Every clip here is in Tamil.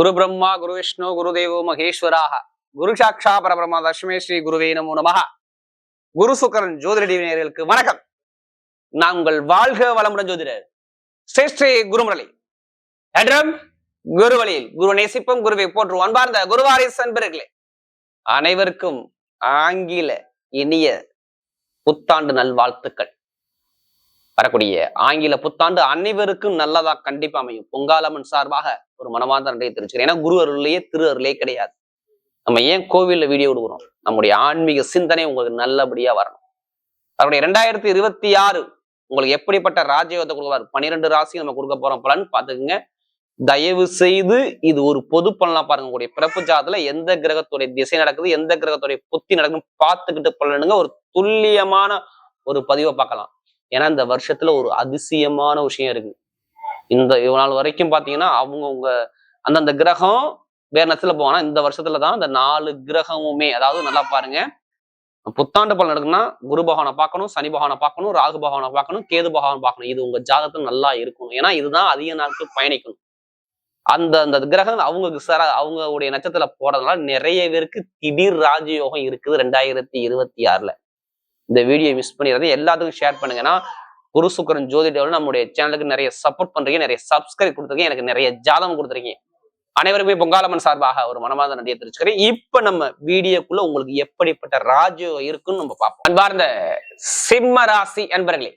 குரு பிரம்மா குரு விஷ்ணு குரு தேவோ மகேஸ்வராக. குரு சாட்சா பரபிரம்மா தஷ்மே ஸ்ரீ குருவே நமோ நமஹ. குரு சுக்கரன் ஜோதிட வணக்கம். நாங்கள் வாழ்க வளமுடன் ஜோதிடர். ஸ்ரீ ஸ்ரீ குருமுரளி. என்றும் குரு வழியில் குரு நேசிப்பம் குருவை போற்று அன்பார்ந்த குருவாரிஸ் அன்பர்களே. அனைவருக்கும் ஆங்கில இனிய புத்தாண்டு நல்வாழ்த்துக்கள். வரக்கூடிய ஆங்கில புத்தாண்டு அனைவருக்கும் நல்லதா கண்டிப்பா அமையும். பொங்காலம்மன் சார்பாக ஒரு மனமார்ந்த நன்றியை தெரிவிச்சுக்கிறேன். ஏன்னா குரு அருளையே திரு அருளே கிடையாது. நம்ம ஏன் கோவில்ல வீடியோ விடுகிறோம்? நம்முடைய ஆன்மீக சிந்தனை உங்களுக்கு நல்லபடியா வரணும். அவருடைய ரெண்டாயிரத்தி இருபத்தி ஆறு உங்களுக்கு எப்படிப்பட்ட ராஜயோகத்தை கொடுக்குவார் பன்னிரெண்டு ராசி நம்ம கொடுக்க போறோம் பலன். பாத்துக்கோங்க தயவு செய்து இது ஒரு பொது பலனா பாருங்க. உங்களுடைய பிறப்பு ஜாதத்துல எந்த கிரகத்துடைய திசை நடக்குது எந்த கிரகத்துடைய புத்தி நடக்குதுன்னு பார்த்துக்கிட்டு பலனுங்க. ஒரு துல்லியமான ஒரு பதிவை பார்க்கலாம். ஏன்னா இந்த வருஷத்துல ஒரு அதிசயமான விஷயம் இருக்கு. இந்த இவ்வளவு நாள் வரைக்கும் பாத்தீங்கன்னா அவங்க உங்க அந்தந்த கிரகம் வேற நேரத்துல போவானா இந்த வருஷத்துல தான் இந்த நாலு கிரகமுமே அதாவது நல்லா பாருங்க. புத்தாண்டு பலன் எடுக்கணும்னா குரு பகவானை பார்க்கணும் சனி பகவானை பார்க்கணும் ராகு பகவானை பார்க்கணும் கேது பகவான் பார்க்கணும். இது உங்க ஜாதகத்துல நல்லா இருக்கணும். ஏன்னா இதுதான் அதிக நாட்கள் பயணிக்கணும் அந்த அந்த கிரகம் அவங்களுக்கு சர அவங்களுடைய நட்சத்திரத்துல போறதுனால நிறைய பேருக்கு திடீர் ராஜயோகம் இருக்குது ரெண்டாயிரத்தி இருபத்தி ஆறுல. இந்த வீடியோ மிஸ் பண்ணிடுறது எல்லாத்துக்கும் ஷேர் பண்ணுங்கன்னா குரு சுக்கரன் ஜோதிடவில் நம்முடைய சேனலுக்கு நிறைய சப்போர்ட் பண்றீங்க நிறைய சப்ஸ்கிரைப் கொடுத்துருக்கீங்க எனக்கு நிறைய ஜாதகம் கொடுத்துருக்கீங்க. அனைவருமே பொங்காலம்மன் சார்பாக ஒரு மனமாத நன்றியை தெரிவிச்சுக்கிறேன். இப்ப நம்ம வீடியோக்குள்ள உங்களுக்கு எப்படிப்பட்ட ராஜயோகம் இருக்குன்னு நம்ம பார்ப்போம். அன்பார்ந்த சிம்ம ராசி அன்பர்களே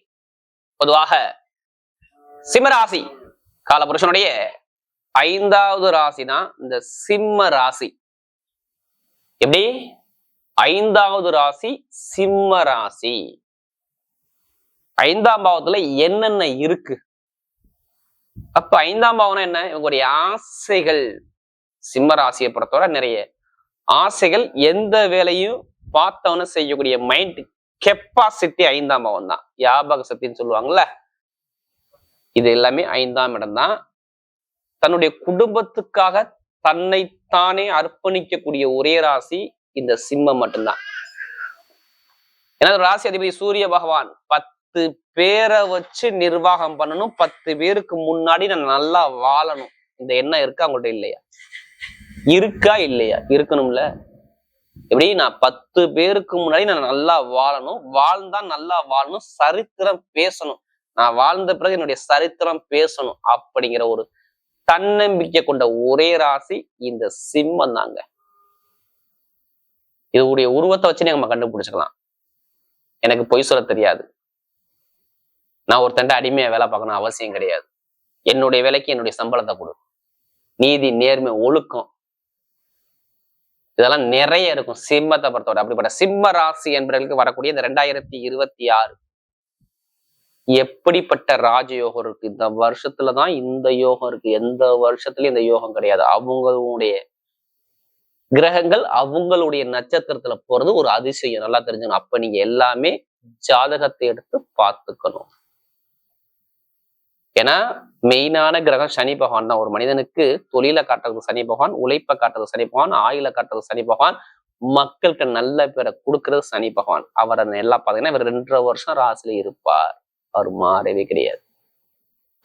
பொதுவாக சிம்ம ராசி காலபுருஷனுடைய ஐந்தாவது ராசி தான் இந்த சிம்ம ராசி எப்படி? ஐந்தாவது ராசி சிம்ம ராசி. ஐந்தாம் பாவத்துல என்னென்ன இருக்கு? அப்ப ஐந்தாம் பாவம்னா என்ன? இவங்களுடைய ஆசைகள். சிம்ம ராசியை பொறுத்தவரை நிறைய. ஆசைகள் எந்த வேலையும் பார்த்தவன செய்யக்கூடிய மைண்ட் கெப்பாசிட்டி ஐந்தாம் பாவம் தான் யாபக சக்தின்னு சொல்லுவாங்கல்ல? இது எல்லாமே ஐந்தாம் இடம் தான் தன்னுடைய குடும்பத்துக்காக தன்னைத்தானே அர்ப்பணிக்கக்கூடிய ஒரே ராசி இந்த சிம்மம் மட்டும்தான். ஏன்னா ராசி அதிபதி சூரிய பகவான் பத்து பேரை வச்சு நிர்வாகம் பண்ணணும். பத்து பேருக்கு முன்னாடி நான் நல்லா வாழணும். இந்த எண்ணம் இருக்கா அவங்கள்ட்ட இல்லையா? இருக்கா இல்லையா? இருக்கணும்ல. எப்படி? நான் பத்து பேருக்கு முன்னாடி நான் நல்லா வாழணும். வாழ்ந்தா நல்லா வாழணும். சரித்திரம் பேசணும். நான் வாழ்ந்த பிறகு என்னுடைய சரித்திரம் பேசணும். அப்படிங்கிற ஒரு தன்னம்பிக்கை கொண்ட ஒரே ராசி இந்த சிம்மம் தாங்க. இதோடைய உருவத்தை வச்சு நம்ம கண்டுபிடிச்சிக்கலாம். எனக்கு பொய் சொல்ல தெரியாது. நான் ஒருத்தண்ட அடிமையா வேலை பார்க்கணும் அவசியம் கிடையாது. என்னுடைய வேலைக்கு என்னுடைய சம்பளத்தை கொடு. நீதி நேர்மை ஒழுக்கம். இதெல்லாம் நிறைய இருக்கும். சிம்மத்தை பொறுத்தவரை அப்படிப்பட்ட சிம்ம ராசி என்பவர்களுக்கு வரக்கூடிய இந்த ரெண்டாயிரத்தி இருபத்தி ஆறு. எப்படிப்பட்ட ராஜயோகம் இருக்கு? இந்த வருஷத்துலதான் இந்த யோகம் இருக்கு. எந்த வருஷத்துலயும் இந்த யோகம் கிடையாது. அவங்களுடைய கிரகங்கள் அவங்களுடைய நட்சத்திரத்துல போறது ஒரு அதிசயம். நல்லா தெரிஞ்சுக்கணும். அப்ப நீங்க எல்லாமே ஜாதகத்தை எடுத்து பார்த்துக்கணும். ஏன்னா மெயினான கிரகம் சனி பகவான் தான். ஒரு மனிதனுக்கு தொழிலை காட்டுறது சனி பகவான் உழைப்பை காட்டுறது சனி பகவான் ஆயுளை காட்டுறது சனி பகவான் மக்களுக்கு நல்ல பேரை கொடுக்கறது சனி பகவான். அவர் எல்லாம் பார்த்தீங்கன்னா இவர் ரெண்டரை வருஷம் ராசில இருப்பார். அவர் மாறவே கிடையாது.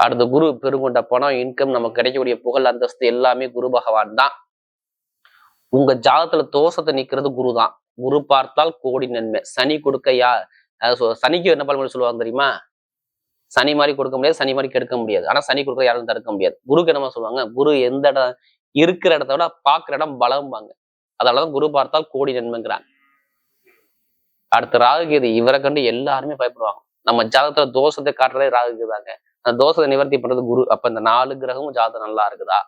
அடுத்த குரு பெருங்கொண்ட பணம் இன்கம் நமக்கு கிடைக்கக்கூடிய புகழ் அந்தஸ்து எல்லாமே குரு பகவான் தான். உங்க ஜாதத்துல தோஷத்தை நிக்கிறது குரு தான் குரு பார்த்தால் கோடி நன்மை. சனி கொடுக்க யா சனிக்கு என்ன பலமொழி சொல்லுவாங்க தெரியுமா? சனி மாதிரி கொடுக்க முடியாது சனி மாதிரி கெடுக்க முடியாது. ஆனா சனி கொடுக்க யாரும் தடுக்க முடியாது. குருக்கு என்னமா சொல்லுவாங்க? குரு எந்த இடம் இருக்கிற இடத்த விட பாக்குற இடம் பலம்பாங்க. அதனாலதான் குரு பார்த்தால் கோடி நன்மைங்கிறாங்க. அடுத்து ராகுகேது இவரை கண்டு எல்லாருமே பயப்படுவாங்க. நம்ம ஜாதகத்துல தோஷத்தை காட்டுறதே ராகுதாங்க அந்த தோஷத்தை நிவர்த்தி பண்றது குரு. அப்ப இந்த நாலு கிரகமும் ஜாதகம் நல்லா இருக்குதா?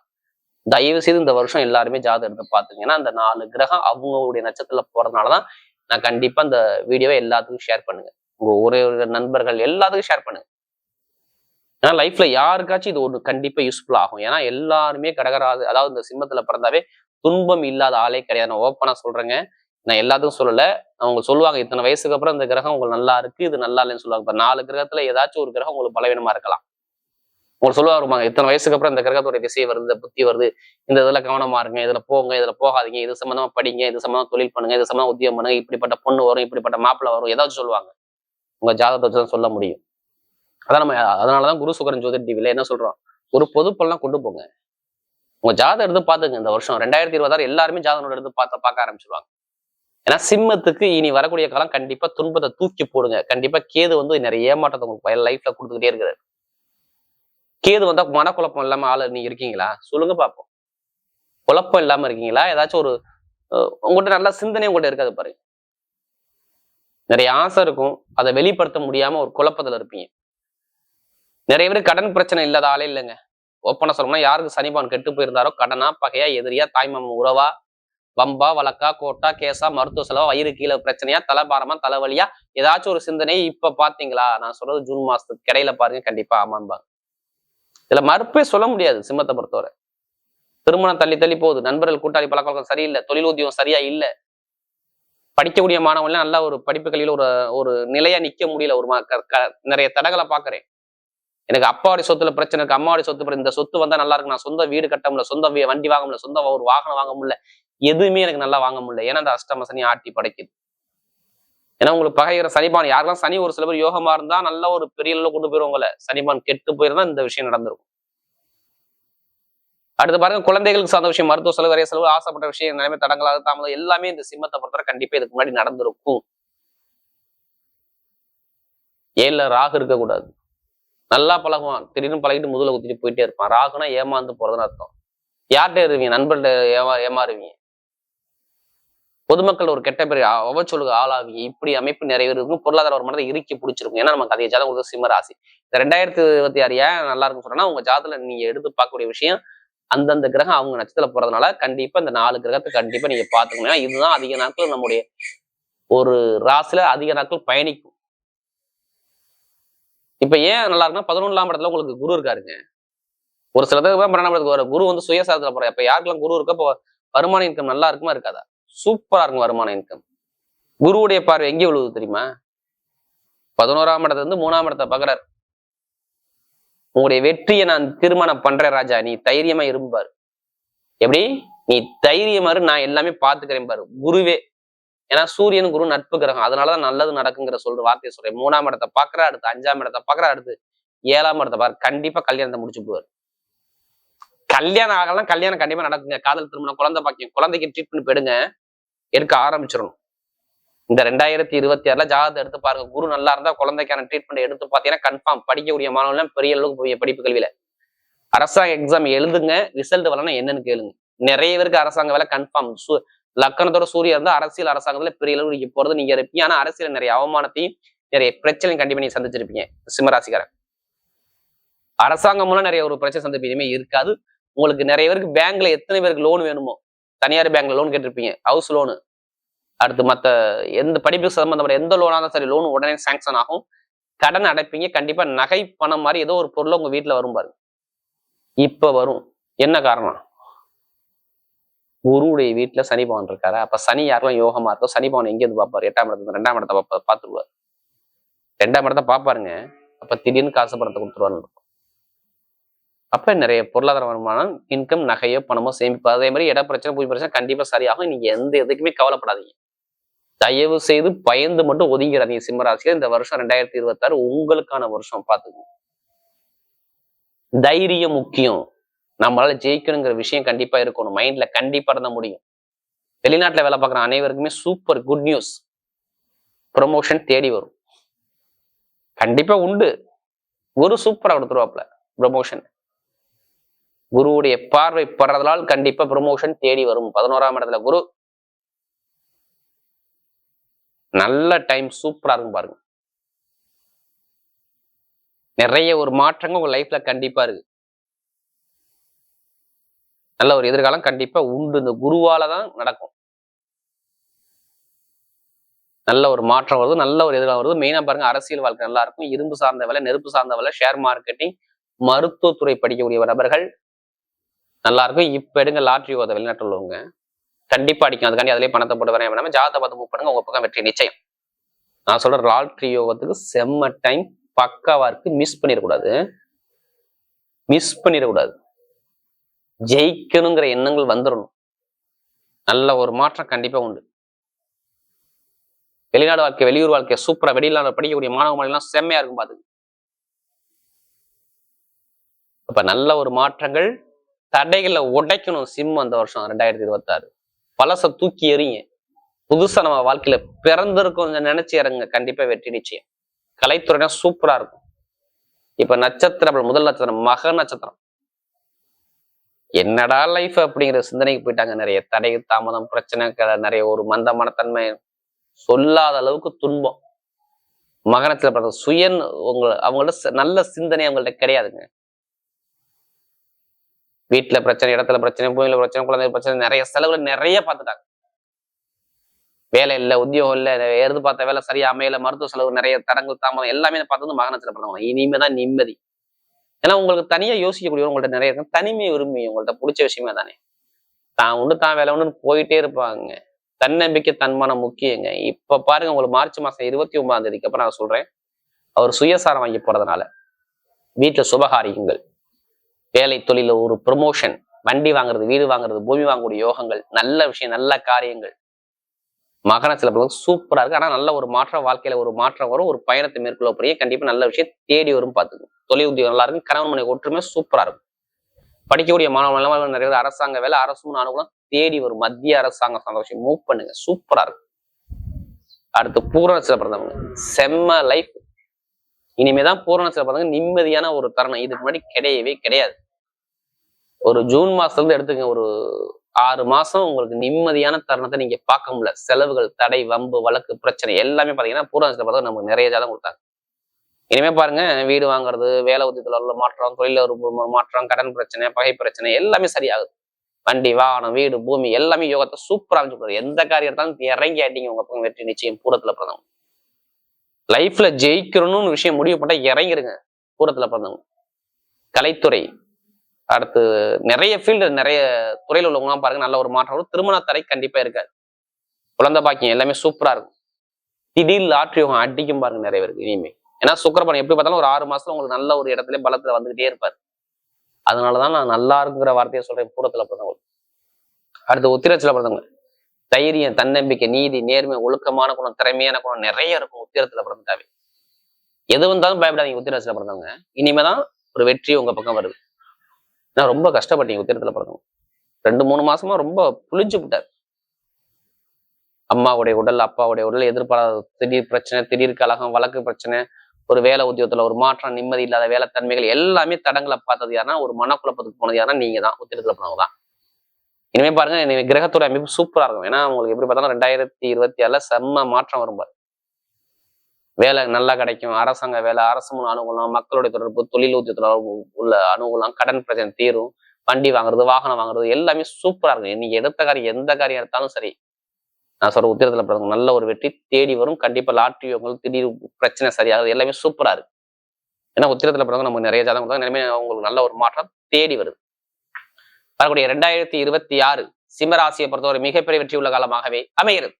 தயவு செய்து இந்த வருஷம் எல்லாருமே ஜாதகம் எடுத்து பார்த்துங்க ஏன்னா அந்த நாலு கிரகம் அவங்களுடைய நட்சத்திரத்துல போறதுனாலதான் நான் கண்டிப்பா அந்த வீடியோவை எல்லாத்துக்கும் ஷேர் பண்ணுங்க. உங்க ஒரே ஒரு நண்பர்கள் எல்லாத்துக்கும் ஷேர் பண்ணுங்க. ஏன்னா லைஃப்ல யாருக்காச்சும் இது ஒரு கண்டிப்பா யூஸ்ஃபுல் ஆகும். ஏன்னா எல்லாருமே கடகராது அதாவது இந்த சிம்மத்துல பிறந்தாவே துன்பம் இல்லாத ஆளே கிடையாது. நான் ஓப்பனா சொல்றேங்க. நான் எல்லாத்துக்கும் சொல்லல. அவங்க சொல்லுவாங்க இத்தனை வயசுக்கு அப்புறம் இந்த கிரகம் உங்களுக்கு நல்லா இருக்கு இது நல்லா இல்லைன்னு சொல்லுவாங்க. இப்ப நாலு கிரகத்துல ஏதாச்சும் ஒரு கிரகம் உங்களுக்கு பலவீனமா இருக்கலாம். உங்களுக்கு சொல்லுவாங்க இத்தனை வயசுக்கு அப்புறம் இந்த கிரகத்துடைய திசை வருது இந்த புத்தி வருது. இந்த இதுல கவனமா இருங்க இதுல போங்க இதுல போகாதீங்க இது சம்பந்தமா படிங்க இது சம்பந்தமா தொழில் பண்ணுங்க இது சம்பந்தமா உத்தியம் பண்ணுங்க இப்படிப்பட்ட பொண்ணு வரும் இப்படிப்பட்ட மாப்பிள்ள வரும் ஏதாச்சும் சொல்லுவாங்க. உங்க ஜாதகத்தை வச்சு தான் சொல்ல முடியும். அதான் நம்ம அதனாலதான் குரு சுகரன் ஜோதி டிவில என்ன சொல்றோம் ஒரு பொதுப்பெல்லாம் கொண்டு போங்க. உங்க ஜாதகம் எடுத்து பாத்துங்க இந்த வருஷம் ரெண்டாயிரத்தி இருபதாறு எல்லாருமே ஜாதகம் எடுத்து பார்த்து பார்க்க ஆரம்பிச்சிருவாங்க. ஏன்னா சிம்மத்துக்கு இனி வரக்கூடிய காலம் கண்டிப்பா துன்பத்தை தூக்கி போடுங்க. கண்டிப்பா கேது வந்து நிறைய ஏமாற்றத்தை உங்களுக்கு லைஃப்ல கொடுத்துக்கிட்டே இருக்கிறாரு. கேது வந்தா மனக்குழப்பம் இல்லாம ஆளு நீங்க இருக்கீங்களா? சொல்லுங்க பார்ப்போம் குழப்பம் இல்லாம இருக்கீங்களா? ஏதாச்சும் ஒரு உங்கள்கிட்ட நல்ல சிந்தனை உங்கள்கிட்ட இருக்காது பாருங்க. நிறைய ஆசை இருக்கும். அதை வெளிப்படுத்த முடியாம ஒரு குழப்பத்துல இருப்பீங்க. நிறைய பேர் கடன் பிரச்சனை இல்லாத ஆளே இல்லைங்க. ஒப்பனை சொல்லணும்னா யாருக்கு சனிபான் கெட்டு போயிருந்தாரோ கடனா பகையா எதிரியா தாய்மாமன் உறவா வம்பா வழக்கா கோட்டா கேசா மருத்துவ செலவா வயிறு கீழே பிரச்சனையா தலைபாரமா தலைவலியா ஏதாச்சும் ஒரு சிந்தனை இப்ப பாத்தீங்களா நான் சொல்றது ஜூன் மாசத்துக்கு கிடையில பாருங்க. கண்டிப்பா ஆமாம்பாங்க. இதுல மறுப்பே சொல்ல முடியாது சிம்மத்தை பொறுத்தவரை. திருமணம் தள்ளி தள்ளி போகுது. நண்பர்கள் கூட்டாளி பழக்கம் சரியில்லை. தொழில் உத்தியோகம் சரியா இல்ல. படிக்கக்கூடிய மாணவன்லாம் நல்லா ஒரு படிப்பு ஒரு ஒரு நிலையா நிக்க முடியல. ஒரு மா- க- க- நிறைய தடங்களை பாக்குறேன் எனக்கு அப்பாவுடைய சொத்துல பிரச்சனை இருக்கு. அம்மாவுடைய சொத்து இந்த சொத்து வந்தா நல்லா இருக்கு நான் சொந்த வீடு கட்ட முடியல. சொந்த வீ- வண்டி வாங்க முடியல. சொந்த ஒரு வாகனம் வாங்க முடியல. எதுவுமே எனக்கு நல்லா வாங்க முடியல. ஏன்னா அந்த அஷ்டமசனி ஆட்டி படைக்குது. ஏன்னா உங்களுக்கு பகைகிற சனிபான் யாரெல்லாம் சனி ஒரு சில பேர் யோகமா இருந்தா நல்ல ஒரு பெரிய அளவு கொண்டு போயிரும் உங்களை சனிபான் கெட்டு போயிருந்தா இந்த விஷயம் நடந்திருக்கும். அடுத்து பாருங்க குழந்தைகளுக்கு சார்ந்த விஷயம் மருத்துவ செலவு வரைய செலவு ஆசைப்பட்ட விஷயம் நிலைமை தடங்களாக தாமதம் எல்லாமே இந்த சிம்மத்தை பொறுத்தவரை கண்டிப்பா இதுக்கு முன்னாடி நடந்திருக்கும். ஏழுல ராகு இருக்கக்கூடாது. நல்லா பழகுவான். திடீர்னு பழகிட்டு முதல குத்திட்டு போயிட்டே இருப்பான். ராகுனா ஏமாந்து போறதுன்னு அர்த்தம். யார்கிட்ட இருவீங்க? நண்பர்கிட்ட ஏமா ஏமாறுவீங்க? பொதுமக்கள் ஒரு கெட்ட பேர் அவச்சொலுக்கு ஆளாகி இப்படி அமைப்பு நிறைவேறதுக்கும் பொருளாதார ஒரு மனதை இறுக்கி பிடிச்சிருக்கும். ஏன்னா நமக்கு அதே ஜாதகம் உங்களுக்கு சிம்மராசி இந்த ரெண்டாயிரத்தி இருபத்தி ஆறு ஏன் நல்லா இருக்கும் சொன்னா உங்க ஜாதத்துல நீங்க எடுத்து பார்க்கக்கூடிய விஷயம் அந்தந்த கிரகம் அவங்க நட்சத்திர போறதுனால கண்டிப்பா இந்த நாலு கிரகத்தை கண்டிப்பா நீங்க பாத்துக்கணும் ஏன்னா இதுதான் அதிக நாட்கள் நம்முடைய ஒரு ராசில அதிக நாட்கள் பயணிக்கும். இப்ப ஏன் நல்லா இருக்குன்னா பதினொன்றாம் இடத்துல உங்களுக்கு குரு இருக்காருங்க. ஒரு சில பேர் பன்னெண்டாம் இடத்துக்கு வர குரு வந்து சுயசாரத்துல போற இப்ப யாருக்கெல்லாம் குரு இருக்கோ இப்போ வருமான இன்கம் நல்லா இருக்குமா இருக்காதா? சூப்பரா இருக்கும் வருமான இன்கம் குருவுடைய பார்வை எங்கே விழுவுது தெரியுமா? பதினோராம் இடத்துல இருந்து மூணாம் இடத்தை பாக்குறாரு உங்களுடைய வெற்றியை நான் திருமணம் பண்றேன் ராஜா நீ தைரியமா இரும்பாரு. எப்படி? நீ தைரியமாரு நான் எல்லாமே பாத்துக்கிறேன் பாரு. குருவே. ஏன்னா சூரியன் குரு நட்பு கிரகம். அதனாலதான் நல்லது நடக்குங்கிற சொல்ற வார்த்தையை சொல்றேன். மூணாம் இடத்தை பாக்குறா அடுத்து அஞ்சாம் இடத்தை பாக்குறா அடுத்து ஏழாம் இடத்தை பாரு கண்டிப்பா கல்யாணத்தை முடிச்சு போவார் கல்யாணம் ஆகலாம் கல்யாணம் கண்டிப்பா நடக்குங்க. காதல் திருமணம் குழந்தை பாக்கியம் குழந்தைக்கு ட்ரீட்மெண்ட் போயிடுங்க. எடுக்க ஆரம்பிச்சிடணும். இந்த ரெண்டாயிரத்தி இருபத்தி ஆறுல ஜாதகத்தை எடுத்து பாருங்க. குரு நல்லா இருந்தா குழந்தைக்கான ட்ரீட்மெண்ட் எடுத்து பார்த்தீங்கன்னா கன்ஃபார்ம் படிக்கக்கூடிய மாணவர்கள் பெரிய அளவுக்கு போய் படிப்பு கல்வியில. அரசாங்க எக்ஸாம் எழுதுங்க ரிசல்ட் வரலன்னா என்னன்னு கேளுங்க. நிறைய பேருக்கு அரசாங்க வேலை கன்ஃபார்ம் சு லக்கணத்தோட சூரிய இருந்தா அரசியல் அரசாங்கத்துல பெரிய அளவுக்கு நீங்க போறது நீங்க இருப்பீங்க. ஆனா அரசியல் நிறைய அவமானத்தையும் நிறைய பிரச்சனையும் கண்டிப்பா நீங்க சந்திச்சிருப்பீங்க. சிம்மராசிக்காரன். அரசாங்கம் மூலம் நிறைய ஒரு பிரச்சனை சந்திப்பு இனிமே இருக்காது. உங்களுக்கு நிறைய பேருக்கு பேங்க்ல எத்தனை பேருக்கு லோன் வேணுமோ தனியார் பேங்க்ல லோன் கேட்டிருப்பீங்க. ஹவுஸ் லோனு அடுத்து மத்த எந்த படிப்புக்கு சம்மந்தப்பட்ட எந்த லோனா இருந்தாலும் சரி லோன் உடனே சாங்ஷன் ஆகும். கடன் அடைப்பீங்க. கண்டிப்பா நகை பணம் மாதிரி ஏதோ ஒரு பொருள் உங்க வீட்டுல வரும் பாருங்க. இப்ப வரும். என்ன காரணம்? குருவுடைய வீட்டுல சனி பவன் இருக்காரு? அப்ப சனி யாரெல்லாம் யோகமா இருக்கோ சனி பவன் எங்க இருந்து பார்ப்பாரு? எட்டாம் இடத்துல ரெண்டாம் இடத்த பார்ப்பா பார்த்துருவாரு. ரெண்டாம் இடத்த பார்ப்பாருங்க அப்ப திடீர்னு காசு பணத்தை கொடுத்துருவாரு அப்ப நிறைய பொருளாதார வருமானம் இன்கம் நகையோ பணமோ சேமிப்பு. அதே மாதிரி இட பிரச்சனை பூஜை பிரச்சனை கண்டிப்பா சரியாகும். நீங்க எந்த எதுக்குமே கவலைப்படாதீங்க. தயவு செய்து பயந்து மட்டும் ஒதுங்கிறாதீங்க சிம்மராசியில் இந்த வருஷம் ரெண்டாயிரத்தி இருபத்தாறு உங்களுக்கான வருஷம் பார்த்துக்கோங்க. தைரியம் முக்கியம். நம்மளால ஜெயிக்கணுங்கிற விஷயம் கண்டிப்பா இருக்கணும். மைண்ட்ல கண்டிப்பா இருந்த முடியும். வெளிநாட்டுல வேலை பார்க்குற அனைவருக்குமே சூப்பர் குட் நியூஸ் ப்ரொமோஷன் தேடி வரும். கண்டிப்பா உண்டு. ஒரு சூப்பரா கொடுத்துருவாப்ல ப்ரொமோஷன் குருவுடைய பார்வை படுறதால் கண்டிப்பா ப்ரொமோஷன் தேடி வரும். பதினோராம் இடத்துல குரு நல்ல டைம் சூப்பரா இருக்கும் பாருங்க. நிறைய ஒரு மாற்றங்கள் உங்க லைஃப்ல கண்டிப்பா இருக்கு. நல்ல ஒரு எதிர்காலம் கண்டிப்பா உண்டு. இந்த குருவால தான் நடக்கும். நல்ல ஒரு மாற்றம் வருது நல்ல ஒரு எதிர்காலம் வருது. மெயினா பாருங்க அரசியல் வாழ்க்கை நல்லா இருக்கும். இரும்பு சார்ந்த வேலை நெருப்பு சார்ந்த வேலை ஷேர் மார்க்கெட்டிங் மருத்துவத்துறை படிக்கக்கூடிய நபர்கள் நல்லா இருக்கும் இப்ப எடுங்க லாட்ரி ஓத வெளிநாட்டில் உள்ளவங்க கண்டிப்பா அடிக்கும். அதுக்காண்டி அதிலே பணத்தை போட்டு வரேன். வேணாம ஜாதகத்தை பார்த்து மூவ் பண்ணுங்க. உங்க பக்கம் வெற்றி நிச்சயம். நான் சொல்ற லாட்ரி யோகத்துக்கு செம்ம டைம் பக்காவா இருக்கு. மிஸ் பண்ணிடக்கூடாது. மிஸ் பண்ணிடக்கூடாது. ஜெயிக்கணுங்கிற எண்ணங்கள் வந்துடணும் நல்ல ஒரு மாற்றம் கண்டிப்பா உண்டு. வெளிநாடு வாழ்க்கை வெளியூர் வாழ்க்கை சூப்பரா வெளிநாடு படிக்கக்கூடிய மாணவ மாணவிலாம் செம்மையா இருக்கும் பாத்துக்கு. அப்ப நல்ல ஒரு மாற்றங்கள் தடைகளை உடைக்கணும் சிம் அந்த வருஷம் ரெண்டாயிரத்தி இருபத்தாறு. பழச தூக்கி எறிங்க. புதுசா நம்ம வாழ்க்கையில பிறந்திருக்கும் நினைச்சு இறங்க கண்டிப்பா வெற்றி நிச்சயம். கலைத்துறைனா சூப்பரா இருக்கும். இப்ப நட்சத்திரம் முதல் நட்சத்திரம் மக நட்சத்திரம். என்னடா லைஃப் அப்படிங்கிற சிந்தனைக்கு போயிட்டாங்க நிறைய. தடை தாமதம் பிரச்சனை நிறைய ஒரு மந்த மனத்தன்மை சொல்லாத அளவுக்கு துன்பம். மகனத்துல பிறந்த சுயன் உங்களை அவங்கள்ட்ட நல்ல சிந்தனை அவங்கள்ட்ட கிடையாதுங்க. வீட்டுல பிரச்சனை இடத்துல பிரச்சனை பூமியில பிரச்சனை குழந்தை பிரச்சனை நிறைய செலவுகள் நிறைய பார்த்துட்டாங்க. வேலை இல்லை உத்தியோகம் இல்லை எடுத்து பார்த்த வேலை சரியா அமையல மருத்துவ செலவு நிறைய தடங்கள் தாமதம் எல்லாமே பார்த்தது மகனத்தில் பண்ணுவாங்க. இனிமே தான் நிம்மதி. ஏன்னா உங்களுக்கு தனியா யோசிக்கக்கூடிய உங்கள்கிட்ட நிறைய இருக்கும் தனிமை விரும்பி உங்கள்ட்ட பிடிச்ச விஷயமே தானே. தான் உண்டு தான் வேலை ஒன்று போயிட்டே இருப்பாங்க. தன்னம்பிக்கை தன்மானம் முக்கியங்க. இப்ப பாருங்க உங்களுக்கு மார்ச் மாசம் இருபத்தி ஒன்பதாம் தேதிக்கு அப்புறம் நான் சொல்றேன். அவர் சுயசாரம் வாங்கி போறதுனால வீட்டுல சுபகாரியங்கள். வேலை தொழில ஒரு ப்ரொமோஷன் வண்டி வாங்குறது வீடு வாங்குறது பூமி வாங்கக்கூடிய யோகங்கள் நல்ல விஷயம் நல்ல காரியங்கள். மகனத்துல பிறகு சூப்பரா இருக்கு. ஆனா நல்ல ஒரு மாற்றம் வாழ்க்கையில ஒரு மாற்றம் வரும். ஒரு பயணத்தை மேற்கொள்ள போறீங்க கண்டிப்பா நல்ல விஷயம் தேடி வரும் பாத்துக்கணும் தொழில் உத்தியோகம் நல்லா இருக்கும் கணவன் மனை ஒற்றுமை சூப்பரா இருக்கும். படிக்கக்கூடிய மாணவர்கள் நிறைய அரசாங்க வேலை அரசு அனுகூலம் தேடி வரும். மத்திய அரசாங்கம் சந்தோஷம். மூவ் பண்ணுங்க. சூப்பரா இருக்கும். அடுத்து பூரண சில பிறந்தவங்க செம்ம லைஃப் இனிமேதான் பூரணத்துல பிறந்தவங்க நிம்மதியான ஒரு தருணம். இதுக்கு முன்னாடி கிடையவே கிடையாது. ஒரு ஜூன் மாசத்துல இருந்து எடுத்துங்க ஒரு ஆறு மாசம் உங்களுக்கு நிம்மதியான தருணத்தை நீங்க பார்க்க முடியல. செலவுகள் தடை வம்பு வழக்கு பிரச்சனை எல்லாமே பாத்தீங்கன்னா பூரணத்துல பார்த்தா நமக்கு நிறைய ஜாதகம் கொடுத்தாங்க. இனிமே பாருங்க வீடு வாங்குறது வேலை உத்தியத்துல உள்ள மாற்றம் தொழில ஒரு மாற்றம் கடன் பிரச்சனை பகை பிரச்சனை எல்லாமே சரியாகுது. வண்டி வாகனம் வீடு பூமி எல்லாமே யோகத்தை சூப்பராக அமைச்சு எந்த காரியம் எடுத்தாலும் இறங்கி ஆட்டிங்க உங்க பக்கம் வெற்றி நிச்சயம் பூரத்துல பிறந்தவங்க லைஃப்ல ஜெயிக்கணும்னு விஷயம் முடிவு பண்ணா இறங்கிருங்க. பூரத்துல பிறந்தவங்க. கலைத்துறை. அடுத்து நிறைய ஃபீல்டு நிறைய துறையில் உள்ளவங்களாம் பாருங்க நல்ல ஒரு மாற்றம் வரும். திருமண தடை கண்டிப்பா இருக்காது. குழந்தை பாக்கியம் எல்லாமே சூப்பரா இருக்கும். திடீர் லாட்ரி யோகம் அடிக்கும் பாருங்க நிறைய பேருக்கு இனிமே. ஏன்னா சுக்கரபணம் எப்படி பார்த்தாலும் ஒரு ஆறு மாசத்துல உங்களுக்கு நல்ல ஒரு இடத்துல பலத்துல வந்துகிட்டே இருப்பாரு. அதனாலதான் நான் நல்லா இருக்குங்கிற வார்த்தையை சொல்றேன் பூரத்துல பிறந்தவங்க அடுத்து உத்திரத்துல பிறந்தவங்க. தைரியம் தன்னம்பிக்கை நீதி நேர்மை ஒழுக்கமான குணம் திறமையான குணம் நிறைய இருக்கும் உத்திரத்துல பிறந்துட்டாவே. எது வந்தாலும் பயப்படாதீங்க உத்திரத்துல பிறந்தவங்க. இனிமேதான் ஒரு வெற்றி உங்க பக்கம் வருது. நான் ரொம்ப கஷ்டப்பட்டீங்க உத்திரத்துல பிறந்தவங்க. ரெண்டு மூணு மாசமா ரொம்ப புளிஞ்சு விட்டார் அம்மாவுடைய உடல் அப்பாவுடைய உடல் எதிர்பாராத திடீர் பிரச்சனை திடீர் கலகம் வழக்கு பிரச்சனை ஒரு வேலை உத்தியோகத்துல ஒரு மாற்றம் நிம்மதி இல்லாத வேலைத்தன்மைகள் எல்லாமே தடங்களை பார்த்தது யாருன்னா ஒரு மனக்குழப்பத்துக்கு போனது யாருன்னா நீங்க தான் உத்திரத்துல போனவங்க தான் இனிமே பாருங்க இனிமே கிரகத்தோட அமைப்பு சூப்பரா இருக்கும். ஏன்னா உங்களுக்கு எப்படி பார்த்தாலும் ரெண்டாயிரத்தி இருபத்தி ஆறுல செம்ம மாற்றம் வரும் பாரு. வேலை நல்லா கிடைக்கும். அரசாங்க வேலை அரசு மூலம் அனுகூலம் மக்களுடைய தொடர்பு தொழில் உத்தியத்துல உள்ள அனுகூலம் கடன் பிரச்சனை தீரும். வண்டி வாங்குறது வாகனம் வாங்குறது எல்லாமே சூப்பரா இருக்கும். நீங்க எடுத்த காரியம் எந்த காரியம் எடுத்தாலும் சரி. நான் சொல்ற உத்திரத்துல பிறகு நல்ல ஒரு வெற்றி தேடி வரும். கண்டிப்பா லாட்ரி உங்களுக்கு திடீர் பிரச்சனை சரியாகுது எல்லாமே சூப்பரா இருக்கு. ஏன்னா உத்திரத்துல பிறகு நமக்கு நிறைய ஜாதகம் கொடுத்தாங்க இனிமே உங்களுக்கு நல்ல ஒரு மாற்றம் தேடி வருது. வரக்கூடிய ரெண்டாயிரத்தி இருபத்தி ஆறு சிம்மராசியை பொறுத்தவரை மிகப்பெரிய வெற்றி உள்ள காலமாகவே அமைகிறது.